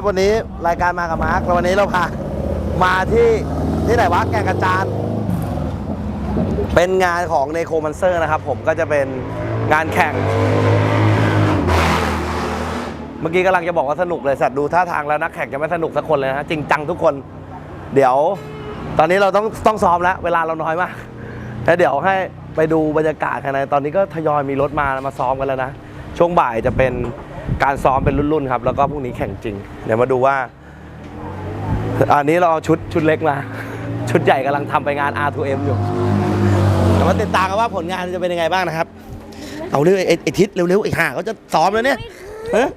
ับวันนี้รายการมากับมาร์คแล้ววันนี้เราพามาที่ที่ไหนวะแก่งกระจานเป็นงานของเนโคมันเซอร์นะครับ ผมก็จะเป็นงานแข่ง เมื่อกี้กำลังจะบอกว่าสนุกเลยสัตว์ดูท่าทางแล้วนักแข่งจะไม่สนุกสักคนเลยนะฮะจริงจังทุกคน เดี๋ยว ตอนนี้เราต้องต้องซ้อมแล้ว เวลาเราน้อยมากแล้วเดี๋ยวให้ไปดูบรรยากาศกันนตอนนี้ก็ทยอยมีรถมามาซ้อมกันแล้วนะช่วงบ่ายจะเป็น การซ้อมเป็นรุ่นๆครับ แล้วก็พรุ่งนี้แข่งจริง เดี๋ยวมาดูว่า อันนี้เราเอาชุดชุดเล็กมา ชุดใหญ่กำลังทำไปงาน R2M อยู่เดี๋ยวมาติดตามกันว่าผลงานจะเป็นยังไงบ้างนะครับ เอาเรื่องไอ้ไอ้ทิศเร็วๆไอ้ห่าเขาจะซ้อมแล้วเนี่ยฮะ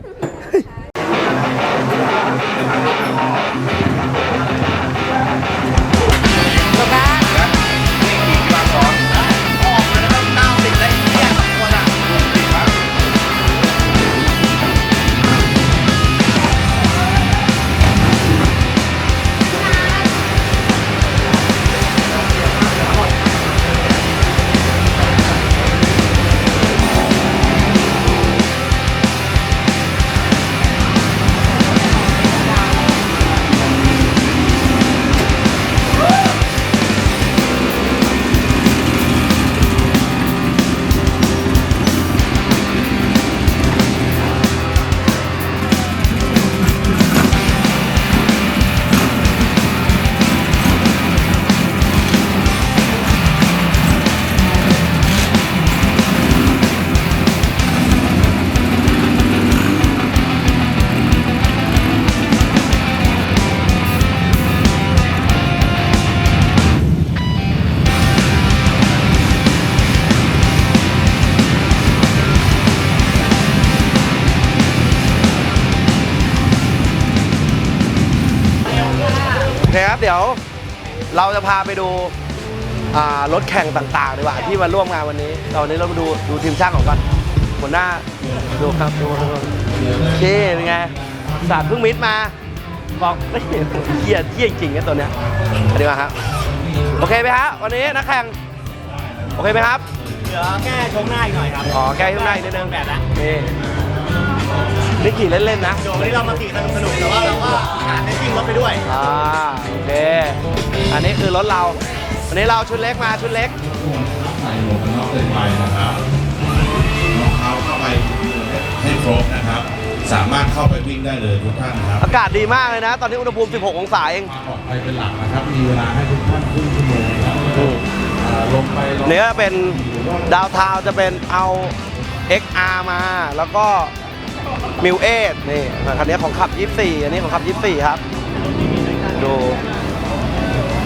พาไปดูอ่ารถแข่งต่างๆดีกว่าที่มาร่วมงานวันนี้เราวันนี้เรามาดูดูทีมช่างของกันหัวหน้าดูครับดูดูโอเคเป็นไงศาสตร์เพิ่งมิดมาบอกไม่เห็นเหี้ยเหี้ยจริงๆนะตัวเนี้ยอันนี้มาครับโอเคไหมฮะวันนี้นักแข่งโอเคไหมครับเหลือแก้ชงหน้าอีกหน่อยครับอ๋อแก้ข้างในนิดนึงแบบละ นี่ นี่ขี่เล่นๆนะเดี๋ยววันนี้เรามาขี่สนุกสนุกๆแต่ว่าเราก็การได้วิ่งรถไปด้วยอ่าโอเคอันนี้คือรถเรา วันนี้เราชุดเล็กมาชุดเล็กใส่หมวกกันน็อกเล่นไปนะครับรองเท้าเข้าไปให้ครบนะครับ สามารถเข้าไปวิ่งได้เลยทุกท่านนะครับอากาศดีมากเลยนะ ตอนนี้อุณหภูมิ 16 องศาเองมาปลอดภัยเป็นหลักนะครับ มีเวลาให้ทุกท่านครึ่งชั่วโมงนะครับอืมอ่าลงไปลงนี่ก็เป็นดาวเทาวน์จะเป็นเอา XR มาแล้วก็ มิวเอทนี่คันนี้ของขับ 24 อันนี้ของขับ 24 ครับ ดู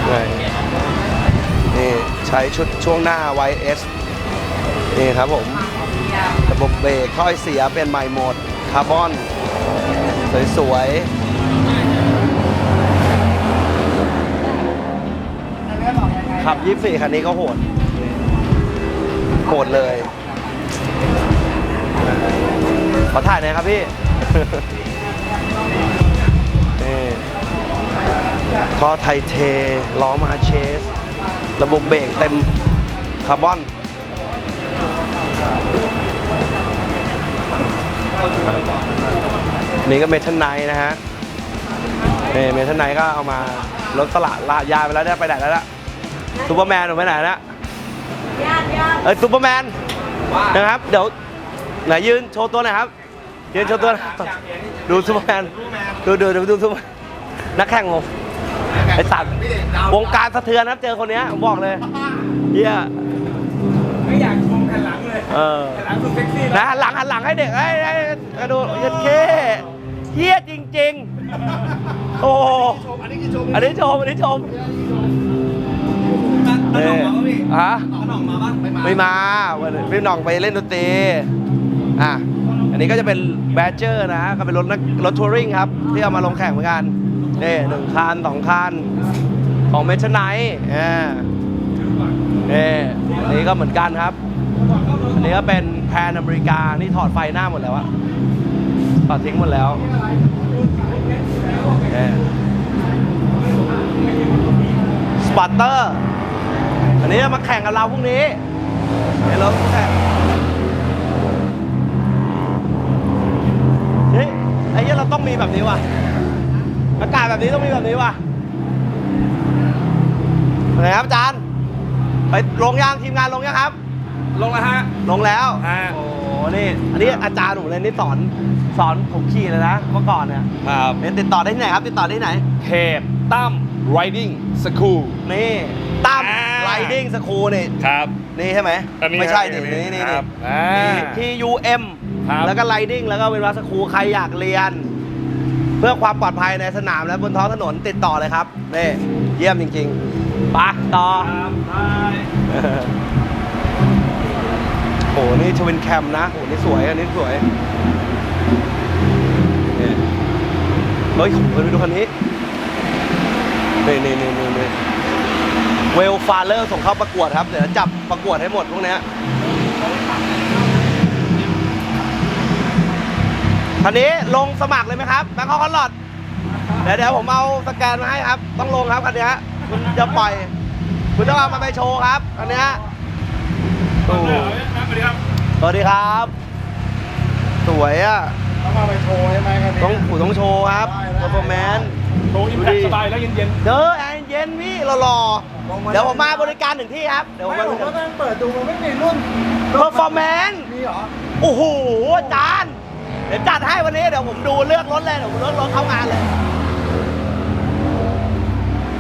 นี่นี่ใช้ชุดช่วงหน้า YS นี่ครับผม ระบบเบรกถ้อยเสียเป็นใหม่หมดคาร์บอน สวยๆขับ 24 คันนี้ก็โหด โหดเลย อถ่ายหน่อยครับพี่ นี่ท่อไทเทล้อมาเชส ระบบเบรกเต็มคาร์บอนนี่ก็เมทัลไนท์นะฮะนี่เมทัลไนท์ก็เอามารถสละลายายไปแล้วเนี่ยไปไหนแล้วล่ะซูเปอร์แมนหนูไปไหนแล้วเอ้ยซูเปอร์แมนนะครับ เดี๋ยวไหนยืนโชว์ตัวหน่อยครับ ยืนโชว์ตัวน่อยดูซูเปอร์แมนดูดูดูดูซูเปอร์นักแข่งผมไอสัตว์วงการสะเทือนนะเจอคนเนี้ยผมบอกเลยเฮียไม่อยากชมหันหลังเลยเออหันหลังสุดเซ็กซี่นะหันหลังหันหลังให้เด็กไอ้ไอ้กระโดดยัดเคเฮียจริงๆโอ้อันนี้คือชมอันนี้ชมอันนี้ชมขนมมาป่ะพี่ฮะขนมมาป่ะไม่มาไม่มาพี่หน่องไปเล่นดนตรีอะ นนี้ก็จะเป็นแบดเจอร์นะก็เป็นรถนักรถทัวริงครับ ที่เอามาลงแข่งเหมือนกันนี่หนึ่งคันสองคันของเมชไนท์อ่านี่อันนี้ก็เหมือนกันครับ อันนี้ก็เป็นแพนอเมริกา นี่ถอดไฟหน้าหมดแล้วอะถอดทิ้งหมดแล้วสปอตเตอร์ อันนี้มาแข่งกับเราพรุ่งนี้เดี๋ยวเราแข่ง อ้เหี้ยเราต้องมีแบบนี้ว่ะ อากาศแบบนี้ต้องมีแบบนี้ว่ะเป็นไงครับอาจารย์ ไปลงยังทีมงานลงยังครับ ลงแล้วฮะ ลงแล้ว ฮะ โอ้นี่อันนี้อาจารย์ผมเลยนี่สอนสอนผมขี่เลยนะเมื่อก่อนเนี่ยครับเนี่ยติดต่อได้ที่ไหนครับ ติดต่อได้ที่ไหน เพจตั้ม riding school นี่ตั้มอ่า ไรดิ้งสคูลนี่ ครับ นี่ใช่ไหมอันนี้ไม่ใช่คดิรับนี่นี่คนี่รับอ่า P U M ครับ แล้วก็ไรดิ้งแล้วก็เป็นวัสคูลใครอยากเรียน เพื่อความปลอดภัยในสนามและบนท้องถนนติดต่อเลยครับนี่เยี่ยมจริงๆไปต่อครับไปโอ้โหนี่ทวินแคมนะโอ้โหนี่สวยอันนี้สวยนี่เฮ้ยเฮ้ยดูคันนี้นี่นี่นี่นี่นี่เวลฟาเลอร์ส่งเข้าประกวดครับ เดี๋ยวจับประกวดให้หมดพวกเนี้ย คันนี้ลงสมัครเลยไหมครับแบงค์คอร์ลอดเดี๋ยวเดี๋ยวผมเอาสแกนมาให้ครับ ต้องลงครับคันเนี้ยคุณจะปล่อย คุณต้องเอามาไปโชว์ครับคันเนี้ยสวัสดีครับสวัสดีครับ สวยอะต้องมาไปโชว์ใช่ไหมกันต้องผูต้องโชว์ครับได้เ e อร์แมนโชว์อิมแพคสบายแล้วเย็นเด้อแอนเย็นพี่หล่อๆเดี๋ยวผมมาบริการถึงที่ครับเดี๋ยวผมไม่มาผมก็ต้องเปิดดูมันไม่มีรุ่นเพอร์ฟอร์แมนมีเหรอโอ้โหอาจารย์ เดี๋ยวจัดให้วันนี้เดี๋ยวผมดูเลือกรถเลยเดี๋ยวผมเลือกรถเข้างานเลย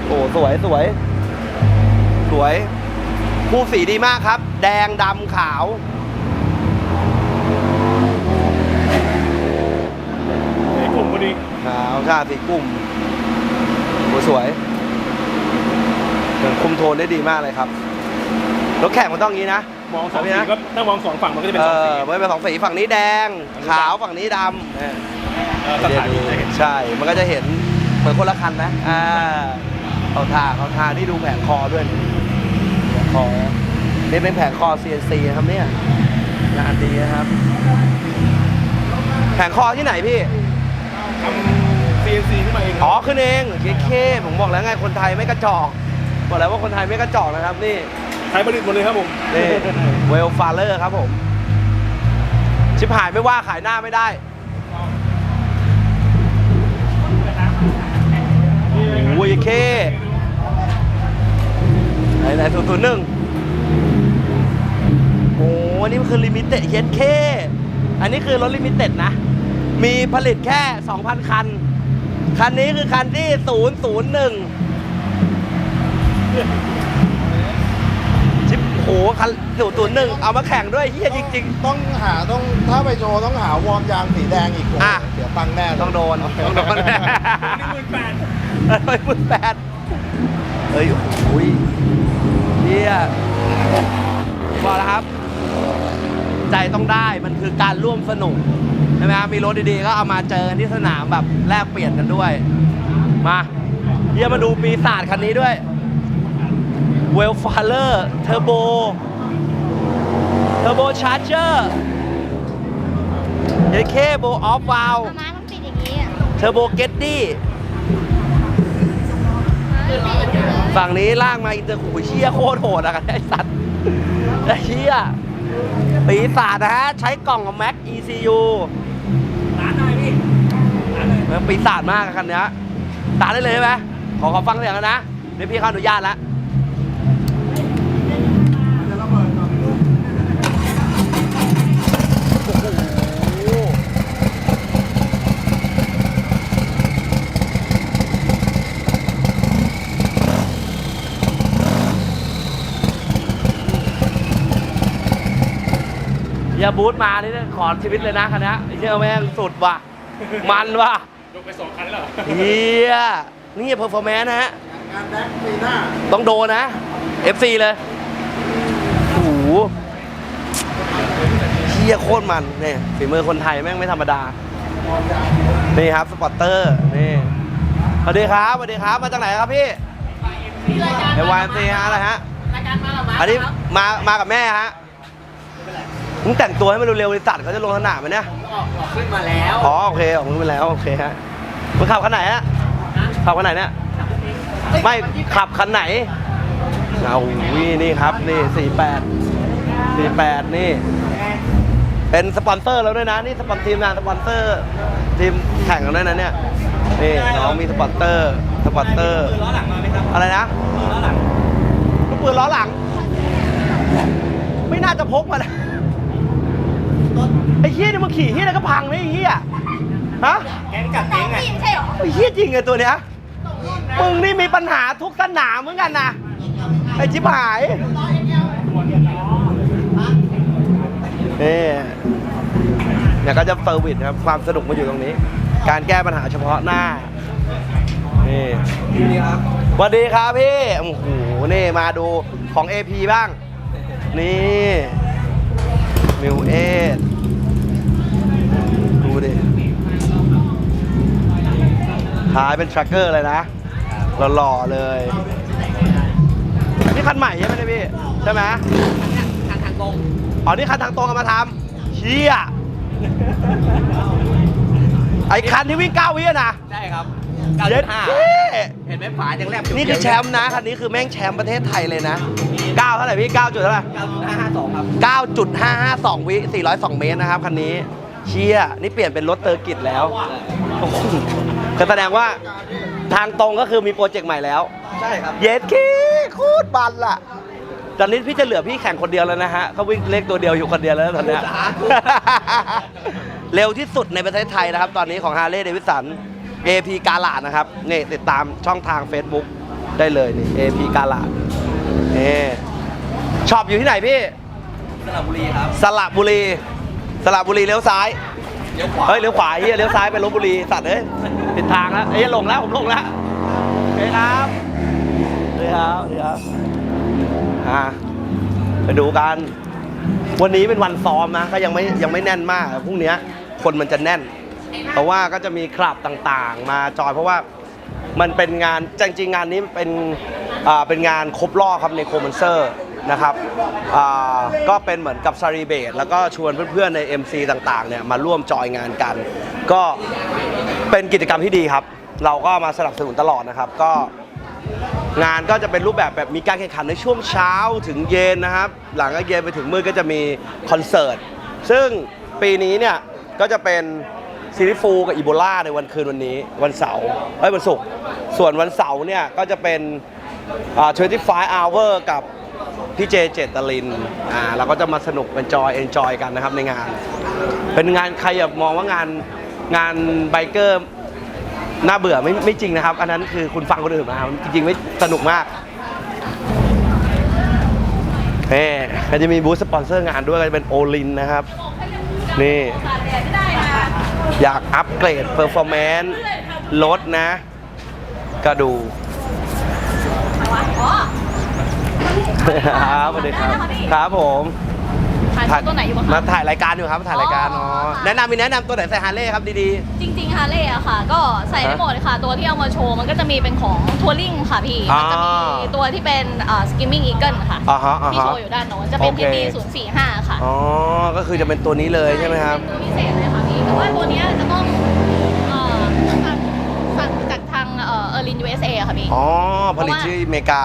โอ้สวยสวย สวยคู่สีดีมากครับ แดงดำขาวๆในกลุ่มพอดีขาวชาสีกลุ่มโอ้สวยเหมือนคุมโทนได้ดีมากเลยครับรถแข่งมันต้องอย่างนี้นะ มองสองแบบนี้สีนะก็ถ้ามองสองฝั่งมันก็จะเป็นเอสองสี อมันเป็นสองสีฝั่งนี้แดงขาวฝั่งนี้ดำเออเออสถานีจะเห็นใช่ มันก็จะเห็นเหมือนคนละคันนะอ่าเขาท่าเขาท่าที่ดูแผงคอด้วยนี่แผงคอนี่เป็นแผงคอ CNC นะครับเนี่ยงานดีนะครับ แผงคอที่ไหนพี่ ทำ CNC ขึ้นมาเองอ๋อขึ้นเองเคเคผมบอกแล้วไงคนไทยไม่กระจอก บอกแล้วว่าคนไทยไม่กระจอกนะครับนี่ ใช้ผลิตหมดเลยครับผมนี่เวลฟาเลอร์ครับผม ชิบหายไม่ว่าขายหน้าไม่ได้ โอ้ยเคไหนไหนศูนย์ศูนย์หนึ่งโอ้นนี่มันคือลิมิเต็ดเย็นเค อันนี้คือรถลิมิเต็ดนะ มีผลิตแค่ 2,000 คัน คันนี้คือคันที่ 001 ชิปโหคัน001เอามาแข่งด้วยเฮียจริง ต้องหาต้องถ้าไปโชว์ต้องหาวอร์มยางสีแดงอีกคนอะ เสียตังค์แน่เลยๆต้องโดนต้องโดนนี่หมื่นแปดเฮ้ยหมื่นแปดเฮ้ยโอ้โหเฮียบอกแล้วครับ ใจต้องได้มันคือการร่วมสนุกใช่ไหมครับมีรถดีๆ ก็เอามาเจอกันที่สนามแบบแลกเปลี่ยนกันด้วย มาเฮียมาดูปีศาจคันนี้ด้วย เวลฟาเลอร์เทอร์โบเทอร์โบชาร์เจอร์เยเคโบออฟวาลม้ามันปิดอย่างนี้อะเทอร์โบเกตตี้ม้ามันปิดอย่างนี้เลยฝั่งนี้ลากมาอินเตอร์ขู่เชี่ยโคตรโหดอะกันไอ้สัตว์ไอ้เชี่ยปีศาจนะฮะ ใช้กล่องกับ Mac ECU ร้านหน่อยพี่ร้านหน่อยมันปีศาจมากอะคันเนี้ยตาได้เลยใช่ไหมขอขอฟังเสียงกันนะเดี๋ยวพี่เขาอนุญาตแล้ว ย่าบูทมานี่นะขอชีวิตเลยนะคันนี้ไอ้เชื่อแม่งสุดว่ะ มันว่ะยกไปสองคันแล้วเหรอเฮียนี่เพอร์ฟอร์แมนนะฮะงานแดกปีหน้าต้องโดนนะ FC เลยโอ้โหเฮียโคตรมันนี่ฝีมือคนไทยแม่งไม่ธรรมดา นี่ครับสปอตเตอร์นี่สวัสดีครับสวัสดีครับมาจากไหนครับพี่เอวายซีฮะอะไรฮะรายการมาหรอมาอันนี้มามากับแม่ฮะ มึงแต่งตัวให้มันเร็วๆบริษัทเขาจะลงสนามไหมเนี่ยขึ้นมาแล้วอ๋อโอเคออกมึงไปแล้วโอเคฮะมึงขับคันไหนฮะขับคันไหนเนี่ยไม่ขับคันไหนเอาวินี่ครับนี่สี่แปดสี่แปดนี่ เป็นสปอนเซอร์แล้วด้วยนะนี่สปอนทีมงานสปอนเซอร์ทีมแข่งกันด้วยนะเนี่ยนี่น้องมีสปอตเตอร์สปอตเตอร์ล้อหลังมาไหมครับอะไรนะล้อหลังลูกปืนล้อหลัง ไม่น่าจะพกมานะไอ้เฮียนี่มึงขี่เฮียอะไรก็พังเลยไอ้เฮียฮะแก๊งกัดเก๊งไงใช่เหรอไอ้เฮียจริงไงตัวเนี้ยมึงนี่มีปัญหาทุกสนามเหมือนกันนะไอ้ชิบหายนี่เนี่ยก็จะเซอร์วิสครับความสนุกมาอยู่ตรงนี้ การแก้ปัญหาเฉพาะหน้านี่สวัสดีครับพี่โอ้โหนี่มาดูของ AP บ้าง นี่มิวเอสดูดิ ท้ายเป็นทรัคเกอร์เลยนะหล่อๆเลยนี่คันใหม่ใช่ไหมเนี่ยพี่ใช่ไหมทางทางตรงอ๋อนี่คันทางตรงเอามาทำเชี่ยไอ้คันที่วิ่ง9วิอะนะใช่ครับเย็ดเท่เห็นไหมฝายังแลบนี่คือแชมป์นะคันนี้คือแม่งแชมป์ประเทศไทยเลยนะ9เท่าไหร่พี่9จุดเท่าไหร่9.552ครับ9.552วิ402 เมตรนะครับคันนี้ เชี่ยนี่เปลี่ยนเป็นรถเตอร์กิจแล้วโอ้โห ก็แสดงว่าทางตรงก็คือมีโปรเจกต์ใหม่แล้ว ใช่ครับ เย็ดขี้โคตรบันล่ะ ตอนนี้พี่จะเหลือพี่แข่งคนเดียวแล้วนะฮะเขาวิ่งเลขตัวเดียวอยู่คนเดียวแล้วตอนเนี้ยสาธุเร็วที่สุดในประเทศไทยนะครับ ตอนนี้ของ Harley Davidson AP กาลาดนะครับนี่ติดตามช่องทาง Facebook ได้เลยนี่ AP กาลาดนี่ชอบอยู่ที่ไหนพี่ สระบุรีครับ สระบุรี สระบุรีเลี้ยวซ้าย เลี้ยวขวาเฮ้ยเลี้ยวขวาเฮียเลี้ยวซ้ายไปลบบุรีสัตว์เอ้ยผิดทางแล้วเอ้ยหลงแล้วผมหลงแล้วโอเคครับเดี๋ยวเดี๋ยวอ่าไปดูกัน วันนี้เป็นวันซ้อมนะก็ยังไม่ยังไม่แน่นมากพรุ่งนี้คนมันจะแน่น เพราะว่าก็จะมีคลับต่างๆ มาจอยเพราะว่ามันเป็นงานจริงๆงานนี้เป็นอ่าเป็นงานครบรอบครับในโคม m นเซอร์ นะครับก็เป็นเหมือนกับซารีเบตแล้วก็ชวนเพื่อนๆใน MC ต่างๆเนี่ยมาร่วมจอยงานกัน ก็เป็นกิจกรรมที่ดีครับ เราก็มาสนับสนุนตลอดนะครับ ก็งานก็จะเป็นรูปแบบแบบมีการแข่งขันในช่วงเช้าถึงเย็นนะครับ หลังจากเย็นไปถึงมืดก็จะมีคอนเสิร์ต ซึ่งปีนี้เนี่ยก็จะเป็นซีรีฟูกับอีโบลาในวันคืนวันนี้วันเสาร์เอ้ยวันศุกร์ส่วนวันเสาร์เนี่ยก็จะเป็นอ่า25 hour กับ พี่เจเจตลินอ่าเราก็จะมาสนุกเป็นจอยเอนจอยกันนะครับในงาน เป็นงานใครอย่ามองว่างานงานไบเกอร์น่าเบื่อไม่ไม่จริงนะครับ อันนั้นคือคุณฟังคนอื่นมาจริงๆไม่สนุกมากเฮ้ก็จะมีบูธสปอนเซอร์งานด้วยก็จะเป็นโอลินนะครับ นี่อยากอัปเกรดเพอร์ฟอร์แมนซ์ลดนะ ก็ดู ครับสวัสดีครับ ครับผมถ่ายตัวไหนอยู่บ้างมาคะ ถ่ายรายการอยู่ครับถ่ายรายการอ๋ออ๋อค่ะ แนะนำมีแนะนำตัวไหนใส่ฮาร์เลย์ครับดี จริงๆฮาร์เลย์อะค่ะ ก็ใส่ได้หมดค่ะ ตัวที่เอามาโชว์มันก็จะมีเป็นของทัวริงค่ะพี่ อ่ามันจะมีตัวที่เป็นสกิมมิ่งอีเกิลค่ะอ่าฮะอ่าฮะที่โชว์อยู่ด้านโน้นจะเป็น โอเค TP 0 4 5ค่ะๆอ๋อก็คือจะเป็นตัวนี้เลยใช่ไหมครับ เป็นตัวพิเศษเลยค่ะพี่แต่ว่าตัวเนี้ยจะต้องเอ่อสั่งสั่งจากทางเอ่อร์ลิน USA อะ ค่ะพี่ อ๋อ ผลิตที่อเมริกา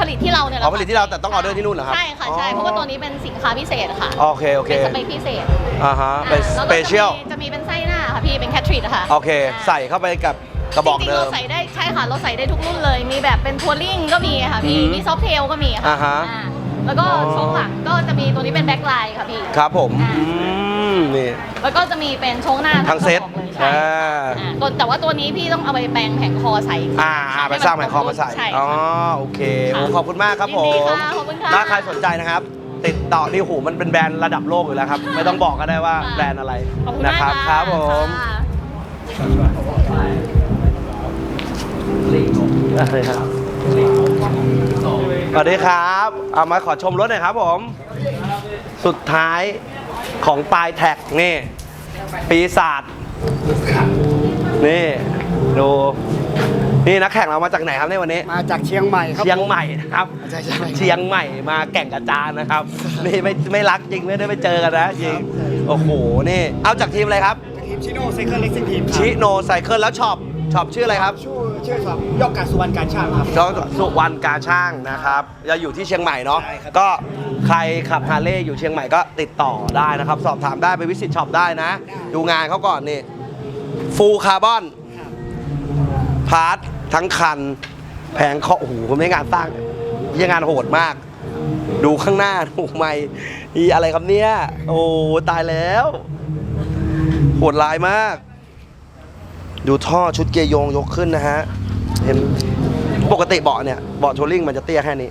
ผลิตที่เราเนี่ยแหอ๋ละอผลิตที่เราแต่ต้องออเดอร์ที่นู่นเหรอครับ ใช่ค่ะใช่อ๋อเพราะว่าตัวนี้เป็นสินค้าพิเศษค่ะ โอเคโอเค เป็นสเปคพิเศษ อ่าฮะ เป็นอ่าสแล้วก็เปเชียลจะมีจะมีเป็นไส้หน้าค่ะพี่ เป็นแคทริดอะค่ะ โอเค ใส่เข้าไปกับกระบอกจริงๆเดิเรามใส่ได้ใช่ค่ะเราใส่ได้ทุกรุ่นเลย มีแบบเป็นทัวริงก็มีค่ะพี่อืมมีซอฟเทลก็มีค่ะอ่าฮะอ่าแล้วก็อ๋อช่วงหลังก็จะมีตัวนี้เป็นแบ็คไลน์ค่ะพี่ ครับผมอ่าอืม นี่ แล้วก็จะมีเป็นช่วงหน้าทั้งเซ็ตกระบอกเลยใช่อ่า อ่าตัวแต่ว่าตัวนี้พี่ต้องเอาไปแปลงแผงคอใส่อ่าอ่าไปสร้างแผ่นคอมาใส่ ใช่ อ๋อค่ะโอเคค่ะโอ้ขอบคุณมากครับผยินดีมค่ะขอบคุณค่ะถ้าใครสนใจนะครับ ติดต่อนี่หูมันเป็นแบรนด์ระดับโลกอยู่แล้วครับ ไม่ต้องบอกก็ได้ว่าค่ะ แบรนด์อะไรขอบคุณนะมากครับะครับผม ค่ะ อะไรครับสวัสดีครับ เอามาขอชมรถหน่อยครับผม สุดท้าย ของปลายแท็กนี่ปีศาจนี่ดูนี่นักแข่งเรามาจากไหนครับในยวันนี้ มาจากเชียงใหม่ครับเชียงใหม่นะครับใช่ใช่ครับ เชียงใหม่มาแก่งกระจานนะครับ นี่ไม่ไม่รักจริงไม่ได้ไปเจอกันนะจริงโอ้โหนี่ เอาจากทีมอะไรครับทีมชิโน่ไซเคิลเล็กซิ่งทีมชิโนไซเคิลแล้วช็อปช็อปชื่ออะไรครับ ชื่อชื่อครับยอกกาสุวรรณการช่างครับน้องสุวรรณกาช่างนะครับจะอยู่ที่เชียงใหม่เนาะใช่ครับก็ ใครขับฮาร์เลย์อยู่เชียงใหม่ก็ติดต่อได้นะครับ สอบถามได้ไปวิสิตช็อปได้นะ ดูงานเขาก่อนนี่ฟูลคาร์บอนพาร์ททั้งคัน แผงเคาะโอ้โหผมไม่งานสร้างยี่งานโหดมาก ดูข้างหน้าถูกไหมอีอะไรครับเนี่ย โอ้ตายแล้ว โหดลายมาก ดูท่อชุดเกียร์โยงยกขึ้นนะฮะเห็นปกติเบาะเนี่ยเบาะโชลลิ่งมันจะเตี้ยแค่นี้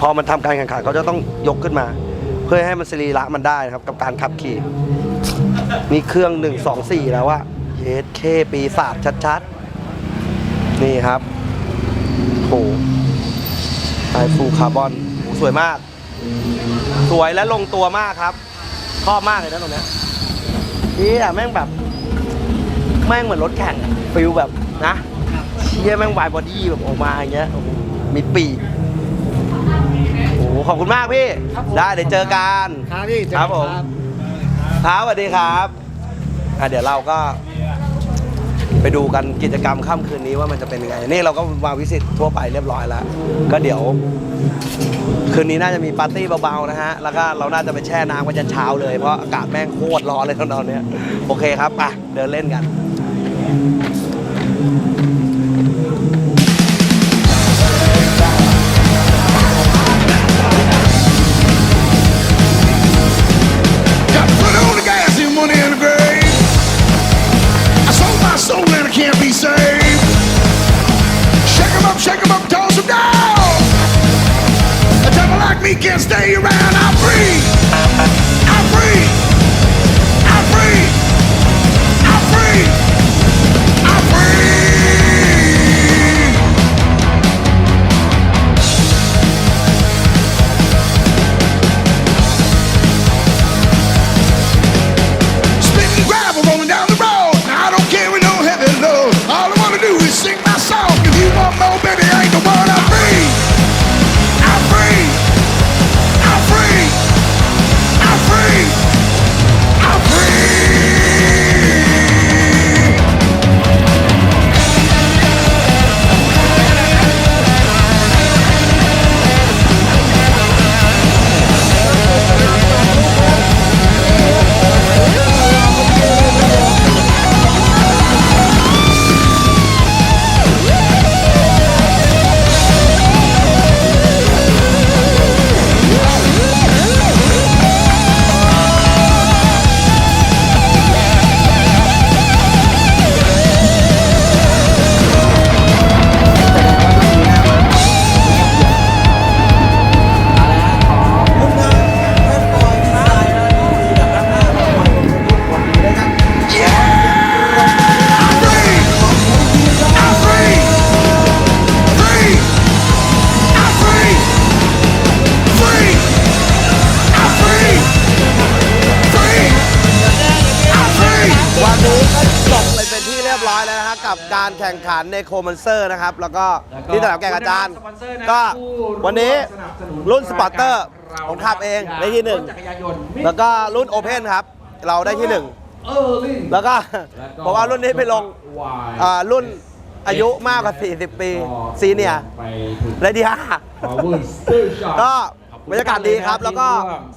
พอมันทำการแข่งขันเขาจะต้องยกขึ้นมา เพื่อให้มันสรีระมันได้นะครับ กับการขับขี่นี่เครื่อง 124 แล้วอะเยสเคปีศาจชัดๆ นี่ครับโอ้ไอฟูคาร์บอนสวยมาก สวยและลงตัวมากครับชอบมากเลยนะตรงเนี้ยนี่อะแม่งแบบ แม่งเหมือนรถแข่งฟิลแบบนะเชี่ยแม่งวายบอดี้แบบออกมาอย่างเงี้ยมีปีก ขอบคุณมากพี่ได้เดี๋ยวเจอกัน ครับพี่เจอคกัรันบผม ครับสวัสดีครับอะเดี๋ยวเราก็ ไปดูกันกิจกรรมค่ำคืนนี้ว่ามันจะเป็นยังไง นี่เราก็มาวิสิตทั่วไปเรียบร้อยแล้ว ก็เดี๋ยว คืนนี้น่าจะมีปาร์ตี้เบาๆนะฮะ แล้วก็เราน่าจะไปแช่น้ำกันจนเช้าเลยเพราะอากาศแม่งโคตรร้อนเลยตอนนี้โอเคครับไปเดินเล่นกัน กับการแข่งขันในโคมันเซอร์นะครับ แล้วก็ที่สนามแข่งอาจารย์ ก็วันนี้รุ่นสปอร์เตอร์ผมขับเองได้ที่หนึ่งแล้วก็รุ่นโอเพนครับ เราได้ที่หนึ่งแล้วก็เพราะว่ารุ่นนี้ไปลงอ่ารุ่นอายุมากกว่า 40 ปีซีเนียร์ได้ที่ห้าก็ บรรยากาศดีครับแล้วก็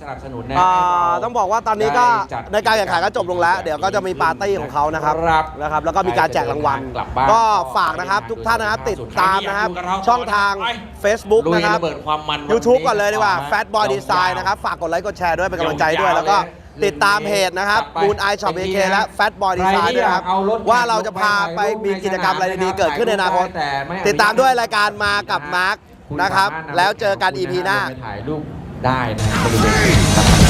สนับสนุนนะอ่าให้เต้องบอกว่าตอนนี้ก็ได้จัดในการแข่งขันก็จบลงแล้ว เดี๋ยวก็จะมีปาร์ตี้ของเขานะครับครับนะครับแล้วก็มีการแจกรางวัล กลับบ้านก็ฝากนะครับทุกท่านนะครับติดตามนะครับช่องทาง Facebook ลุยนะครับ ระเบิดความมัน YouTube ก่อนเลยดีกว่าวันนี้ Fat Boy ยาวๆ Design นะครับ ฝากกดไลค์กดแชร์ด้วยเป็นกำลังใจด้วยยาวๆแล้วก็เลยติดตามเพจนะครับจัดไป Moon Eye Shop อย่าง AK นี้นะและ Fat Boy ใคร Design ที่ด้วยนะครับอยากเอารถว่าเราจะพาไปถ่ายรูปมีกิจกรรมอะไรดีๆเกิดขึ้นในอนาคตแต่ไม่อนุญาตติดตามด้วยรายการมากับมาร์คคุณ นะครับสามารถำแล้วเจอกัน EP หน้า ไปถ่ายรูปได้นะบริเวณ